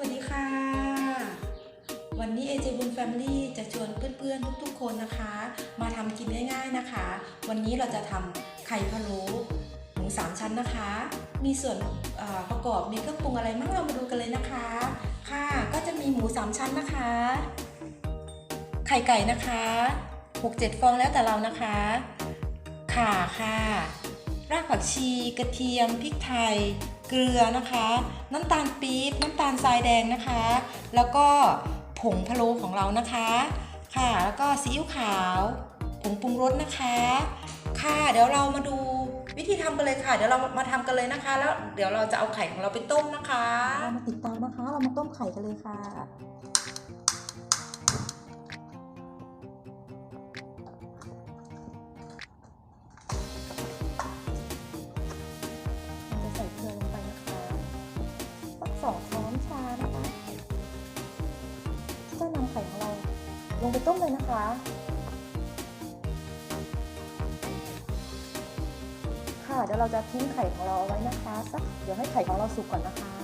วัสดีค่ะ วันนี้ AJ b u n Family จะชวนเพื่อนๆ ทุกๆ คนนะคะ มาทำกินง่ายๆนะคะ วันนี้เราจะทำไข่พะโล้หมูสามชั้นนะคะ มีส่วนประกอบมีเครื่องปรุงอะไรบ้างเรามาดูกันเลยนะคะ ค่ะก็จะมีหมูสามชั้นนะคะ ไข่ไก่นะคะ6-7 ฟองแล้วแต่เรานะคะ ข่าค่ะ รากผักชี กระเทียม พริกไทย เกลือนะคะ น้ำตาลปี๊บน้ำตาลทรายแดงนะคะ แล้วก็ผงพะโล้ของเรานะคะ ค่ะแล้วก็ซีอิ๊วขาวผงปรุงรสนะคะ ค่ะเดี๋ยวเรามาดูวิธีทำกันเลยค่ะ เดี๋ยวเรามาทำกันเลยนะคะ แล้วเดี๋ยวเราจะเอาไข่ของเราไปต้มนะคะเรามาติดเตานะคะ เรามาต้มไข่กันเลยค่ะ ต้มเลยนะคะ ค่ะเดี๋ยวเราจะทิ้งไข่ของเราเอาไว้นะคะสักเดี๋ยวให้ไข่ของเราสุกก่อนนะคะ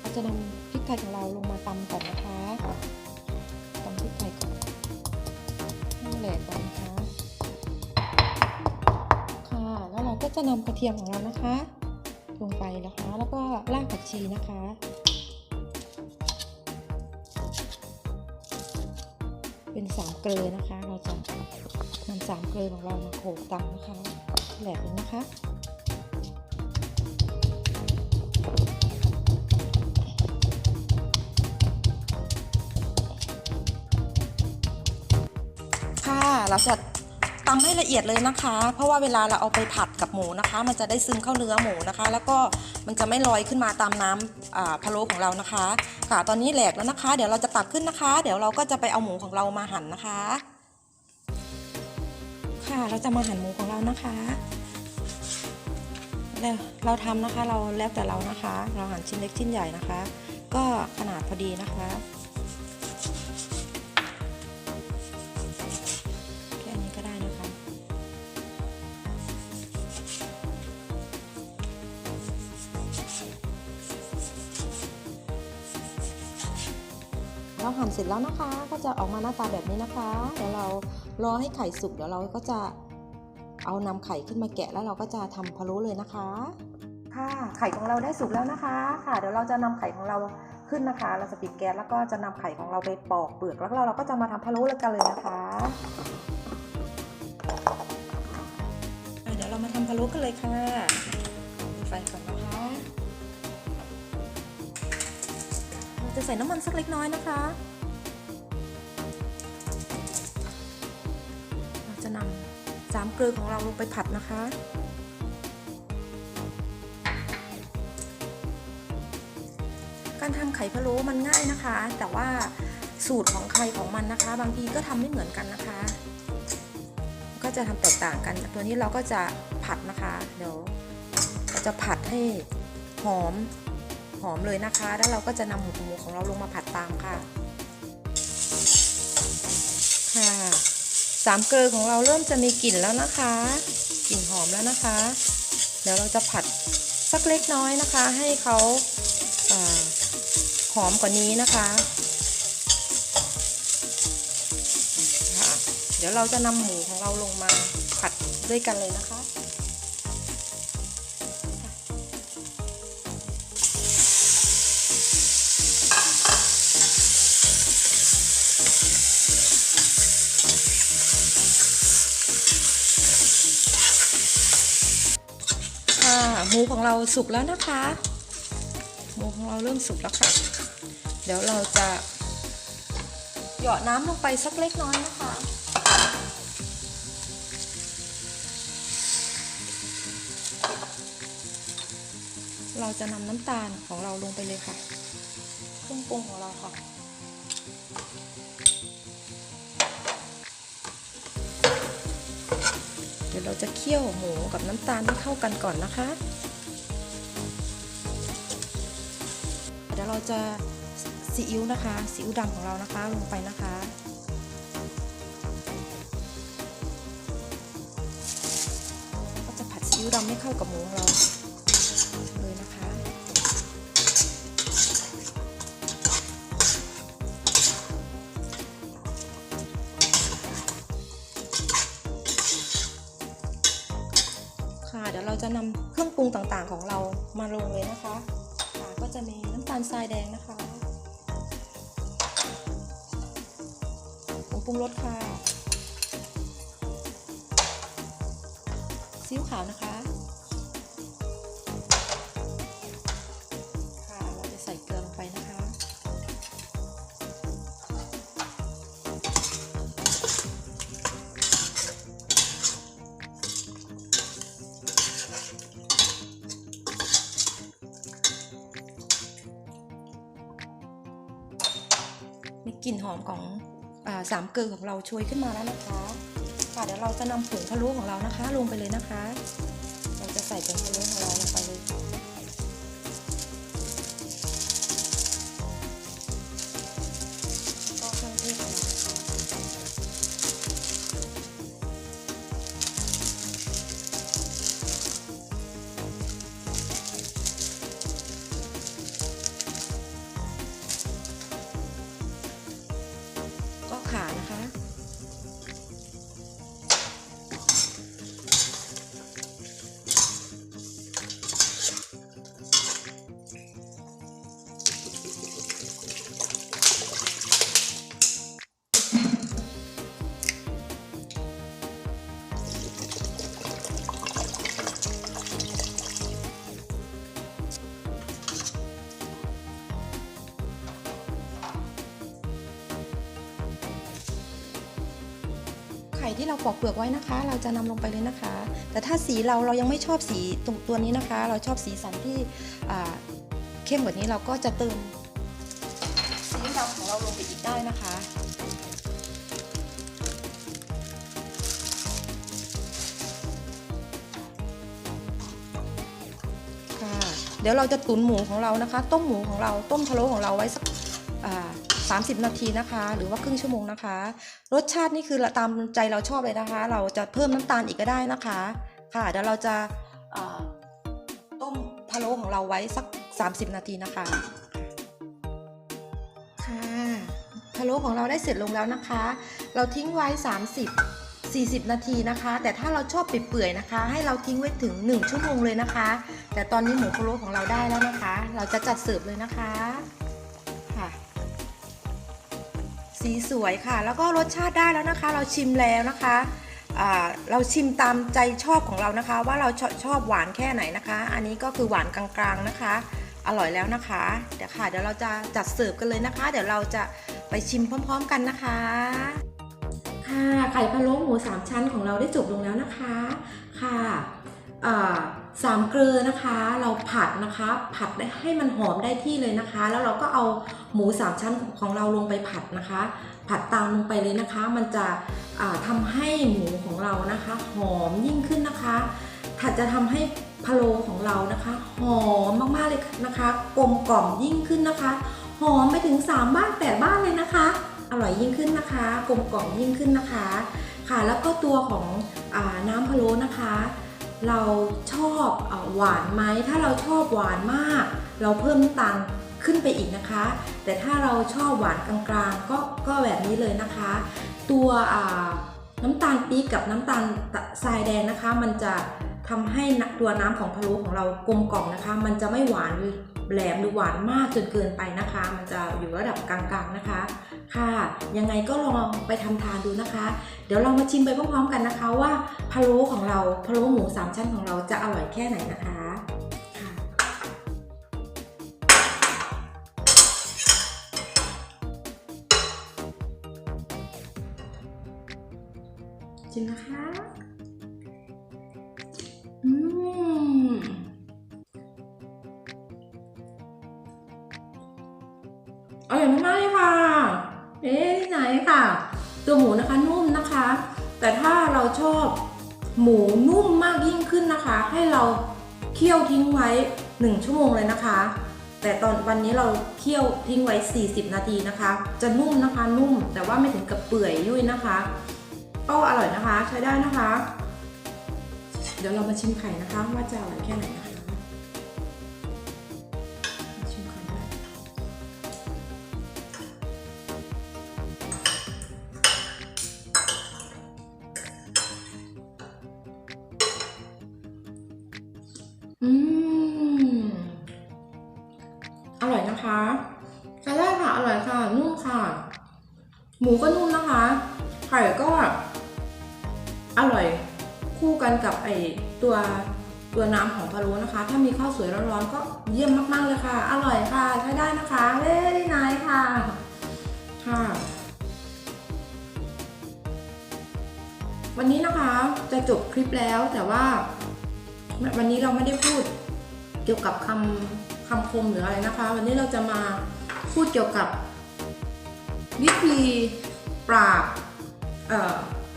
เราจะนำพริกไทยของเราลงมาตำก่อนนะคะตำพริกไทยก่อนให้แหลกก่อนนะคะค่ะแล้วเราก็จะนำกระเทียมของเรานะคะ ลงไปนะคะ แล้วก็รากผักชีนะคะ เป็นสามเกลือนะคะ เราจะนำสามเกลือของเรามาโขลกตำนะคะ แหลกเลยนะคะค่ะเราจะ ตำให้ละเอียดเลยนะคะ เพราะว่าเวลาเราเอาไปผัดกับหมูนะคะ มันจะได้ซึมเข้าเนื้อหมูนะคะ แล้วก็มันจะไม่ลอยขึ้นมาตามน้ำพะโล้ของเรานะคะ ค่ะ ตอนนี้แหลกแล้วนะคะ เดี๋ยวเราจะตักขึ้นนะคะ เดี๋ยวเราก็จะไปเอาหมูของเรามาหั่นนะคะ ค่ะ เราจะมาหั่นหมูของเรานะคะแล้วเราทำนะคะ เราแล้วแต่เรานะคะ เราหั่นชิ้นเล็กชิ้นใหญ่นะคะ ก็ขนาดพอดีนะคะ เราหั่นเสร็จแล้วนะคะ ก็จะออกมาหน้าตาแบบนี้นะคะเดี๋ยวเรารอให้ไข่สุกเดี๋ยวเราก็จะเอานำไข่ขึ้นมาแกะแล้วเราก็จะทำพะโล้เลยนะคะ ค่ะไข่ของเราได้สุกแล้วนะคะ ค่ะ เดี๋ยวเราจะนำไข่ของเราขึ้นนะคะ เราจะปิดแก๊สแล้วก็จะนำไข่ของเราไปปอกเปลือกแล้วเราก็จะมาทำพะโล้กันเลยนะคะอะเดี๋ยวเรามาทำพะโล้กันเลยค่ะปิดไฟก่อนนะคะ จะใส่น้ำมันสักเล็กน้อยนะคะ เราจะนำสามเกลือของเราลงไปผัดนะคะการทำไข่พะโล้มันง่ายนะคะ แต่ว่าสูตรของใครของมันนะคะ บางทีก็ทำไม่เหมือนกันนะคะ ก็จะทำแตกต่างกัน ตัวนี้เราก็จะผัดนะคะ เดี๋ยวเราจะผัดให้หอม หอมเลยนะคะ แล้วเราก็จะนำหมูหมูของเราลงมาผัดตามค่ะ ค่ะสามเกลือของเราเริ่มจะมีกลิ่นแล้วนะคะ กลิ่นหอมแล้วนะคะ เดี๋ยวเราจะผัดสักเล็กน้อยนะคะ ให้เขาอาหอมกว่านี้นะคะค่ะเดี๋ยวเราจะนำหมูของเราลงมาผัดด้วยกันเลยนะคะ ค่ะ หมูของเราสุกแล้วนะคะ หมูของเราเริ่มสุกแล้วค่ะ เดี๋ยวเราจะหยาะน้ำลงไปสักเล็กน้อยนะคะเราจะนำน้ำตาลของเราลงไปเลยค่ะ เครื่องปรุงของเราค่ะ ดี๋ยวเราจะเคี่ยวหมูกับน้ำตาลให้เข้ากันก่อนนะคะ เดี๋ยวเราจะซีอิ๊วนะคะซีอิ๊วดำของเรานะคะลงไปนะคะก็จะผัดซีอิ๊วดำให้เข้ากับหมูของเรา จะนำเครื่องปรุงต่างๆของเรามาลงเลยนะคะก็จะมีน้ำตาลทรายแดงนะคะผงปรุงรสค่ะซีอิ๊วขาวนะคะ กลิ่นหอมของอสามเกลือของเราช่วยขึ้นมาแล้วนะคะค่ะเดี๋ยวเราจะนำผงพะโล้ของเรานะคะ ลงไปเลยนะคะ เราจะใส่ผงพะโล้ของเราลงไปเลย เราปอกเปลือกไว้นะคะ เราจะนำลงไปเลยนะคะ แต่ถ้าสีเราเรายังไม่ชอบสีตรงตัวนี้นะคะ เราชอบสีสันที่เข้มกว่านี้เราก็จะเติมซีดำของเราลงไปอีกได้นะคะเดี๋ยวเราจะตุ๋นหมูของเรานะคะ ต้มหมูของเราต้มพะโล้ของเราไว้สักอ่า 30 นาทีนะคะ หรือว่าครึ่งชั่วโมงนะคะ รสชาตินี่คือตามใจเราชอบเลยนะคะ เราจะเพิ่มน้ำตาลอีกก็ได้นะคะ ค่ะเดี๋ยวเราจะต้มพะโล้ของเราไว้สัก 30 นาทีนะคะค่ะพะโล้ของเราได้เสร็จลงแล้วนะคะ เราทิ้งไว้ 30 40 นาทีนะคะ แต่ถ้าเราชอบเปื่อยๆนะคะ ให้เราทิ้งไว้ถึง 1 ชั่วโมงเลยนะคะ แต่ตอนนี้หมูพะโล้ของเราได้แล้วนะคะ เราจะจัดเสิร์ฟเลยนะคะค่ะ สีสวยค่ะ แล้วก็รสชาติได้แล้วนะคะ เราชิมแล้วนะคะเราชิมตามใจชอบของเรานะคะ ว่าเราชอบชอบหวานแค่ไหนนะคะ อันนี้ก็คือหวานกลางๆนะคะ อร่อยแล้วนะคะเดี๋ยวค่ะ เดี๋ยวเราจะจัดเสิร์ฟกันเลยนะคะ เดี๋ยวเราจะไปชิมพร้อม ๆ กันนะคะค่ะไข่พะโล้หมูสามชั้นของเราได้จบลงแล้วนะคะค่ะ สามเกลือนะคะ เราผัดนะคะ ผัดได้ให้มันหอมได้ที่เลยนะคะ แล้วเราก็เอาหมูสามชั้นของเราลงไปผัดนะคะ ผัดตามลงไปเลยนะคะ มันจะอ่าทำให้หมูของเรานะคะ หอมยิ่งขึ้นนะคะถัดจะทำให้พะโล้ของเรานะคะหอมมากๆเลยนะคะ กลมกล่อมยิ่งขึ้นนะคะ หอมไปถึง 3 บ้าน8บ้านเลยนะคะ อร่อยยิ่งขึ้นนะคะ กลมกล่อมยิ่งขึ้นนะคะ ค่ะแล้วก็ตัวของอน้ำพะโล้นะคะ เราชอบอหวานไหมถ้าเราชอบหวานมาก เราเพิ่มน้ำตาลขึ้นไปอีกนะคะ แต่ถ้าเราชอบหวานกลางๆก็ก็แบบนี้เลยนะคะ ตัวน้ำตาลปี๊บกับน้ำตาลทรายแดงนะคะ มันจะทำให้ตัวน้ำของพะโล้ของเรากลมกล่อมนะคะ มันจะไม่หวาน แหลมหรือหวานมากจนเกินไปนะคะ มันจะอยู่ระดับกลางๆนะคะ ค่ะ ยังไงก็ลองไปทำทานดูนะคะ เดี๋ยวเรามาชิมไปพร้อมๆกันนะคะ ว่าพะโล้ของเราพะโล้หมูสามชั้นของเราจะอร่อยแค่ไหนนะคะชิมนะคะ ค่ะ ตัวหมูนะคะนุ่มนะคะ แต่ถ้าเราชอบหมูนุ่มมากยิ่งขึ้นนะคะ ให้เราเคี่ยวทิ้งไว้ 1 ชั่วโมงเลยนะคะ แต่ตอนวันนี้เราเคี่ยวทิ้งไว้ 40 นาทีนะคะ จะนุ่มนะคะนุ่มแต่ว่าไม่ถึงกับเปื่อยยุ่ยนะคะก็อร่อยนะคะใช้ได้นะคะ เดี๋ยวเรามาชิมไข่นะคะว่าจะอร่อยแค่ไหนนะคะ อร่อยนะคะใช้ได้ค่ะอร่อยค่ะนุ่มค่ะ หมูก็นุ่มนะคะไข่ก็อร่อยคู่กันกับไอตัวตัวน้ำของพะโล้นะคะ ถ้ามีข้าวสวยร้อนๆก็เยี่ยมมากๆเลยค่ะ อร่อยค่ะใช้ได้นะคะเล่ได้นายค่ะ ค่ะวันนี้นะคะจะจบคลิปแล้วแต่ว่า วันนี้เราไม่ได้พูดเกี่ยวกับคำ คำคมหรืออะไรนะคะ วันนี้เราจะมาพูดเกี่ยวกับ วิธีปราบ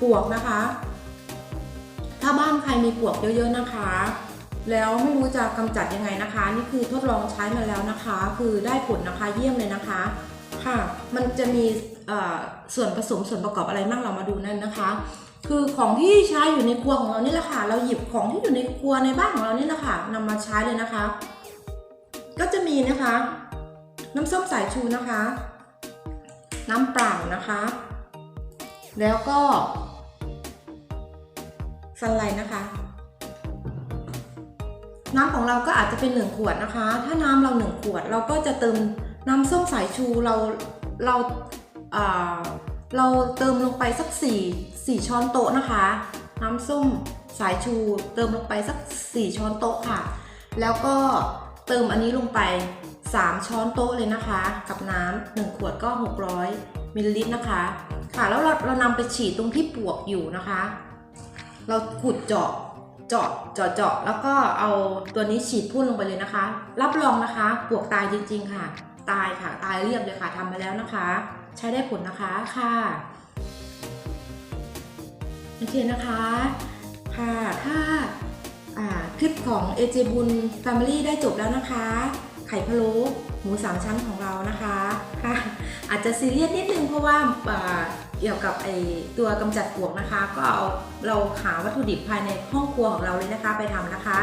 ปวกนะคะ ถ้าบ้านใครมีปวกเยอะๆนะคะ แล้วไม่รู้จะกำจัดยังไงนะคะ นี่คือทดลองใช้มาแล้วนะคะ คือได้ผลนะคะเยี่ยมเลยนะคะค่ะ มันจะมีส่วนผสมส่วนประกอบอะไรบ้างเรามาดูนั่นนะคะ คือของที่ใช้อยู่ในครัวของเรานี่แหละค่ะ เราหยิบของที่อยู่ในครัวในบ้านของเรานี่แหละค่ะนำมาใช้เลยนะคะ ก็จะมีนะคะ น้ำส้มสายชูนะคะ น้ำเปล่านะคะ แล้วก็สันไลนะคะ น้ำของเราก็อาจจะเป็นหนึ่งขวดนะคะ ถ้าน้ำเราหนึ่งขวด เราก็จะเติมน้ำส้มสายชูเราเราอ่าเราเติมลงไปสัก 4 4 ช้อนโต๊ะนะคะ น้ำส้มสายชูเติมลงไปสัก 4 ช้อนโต๊ะค่ะ แล้วก็ เติมอันนี้ลงไป 3 ช้อนโต๊ะเลยนะคะ กับน้ำหนึ่งขวดก็ 600มิลลิลิตรนะคะ ค่ะแล้วเราเรานำไปฉีดตรงที่ปวกอยู่นะคะ เราขุดเจาะเจาะเจาะเจาะแล้วก็เอาตัวนี้ฉีดพ่นลงไปเลยนะคะ รับรองนะคะปวกตายจริง ๆ ค่ะ ตายค่ะตายเรียบเลยค่ะทำมาแล้วนะคะ ใช้ได้ผลนะคะค่ะโอเคนะคะ ค่ะถ้าอ่า คลิปของ AJ บุญ Family ได้จบแล้วนะคะ ไข่พะโล้หมูสามชั้นของเรานะคะค่ะอาจจะซีเรียสนิดนึงเพราะว่าเกี่ยวกับไอตัวกำจัดปวกนะคะ ก็เอาเราหาวัตถุดิบภายในห้องครัวของเราเลยนะคะไปทำนะคะ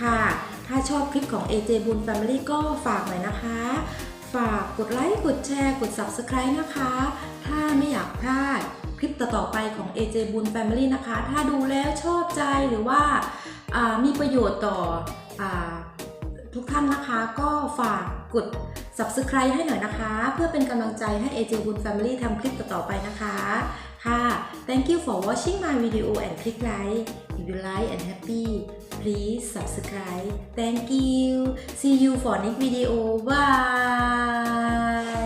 ค่ะ ถ้าชอบคลิปของ AJ บุญ Family ก็ฝากหน่อยนะคะ ฝากกดไลค์กดแชร์กด Subscribe นะคะ ถ้าไม่อยากพลาดคลิปต่อๆไปของ AJ บุญ Family นะคะ ถ้าดูแล้วชอบใจหรือว่า มีประโยชน์ต่ออทุกท่านนะคะก็ฝากกด Subscribe ให้หน่อยนะคะ เพื่อเป็นกำลังใจให้ AJ บุญ Family ทำคลิปต่อๆไปนะคะค่ะ Thank you for watching my video and click like if you like and happy please subscribe thank you see you for next video bye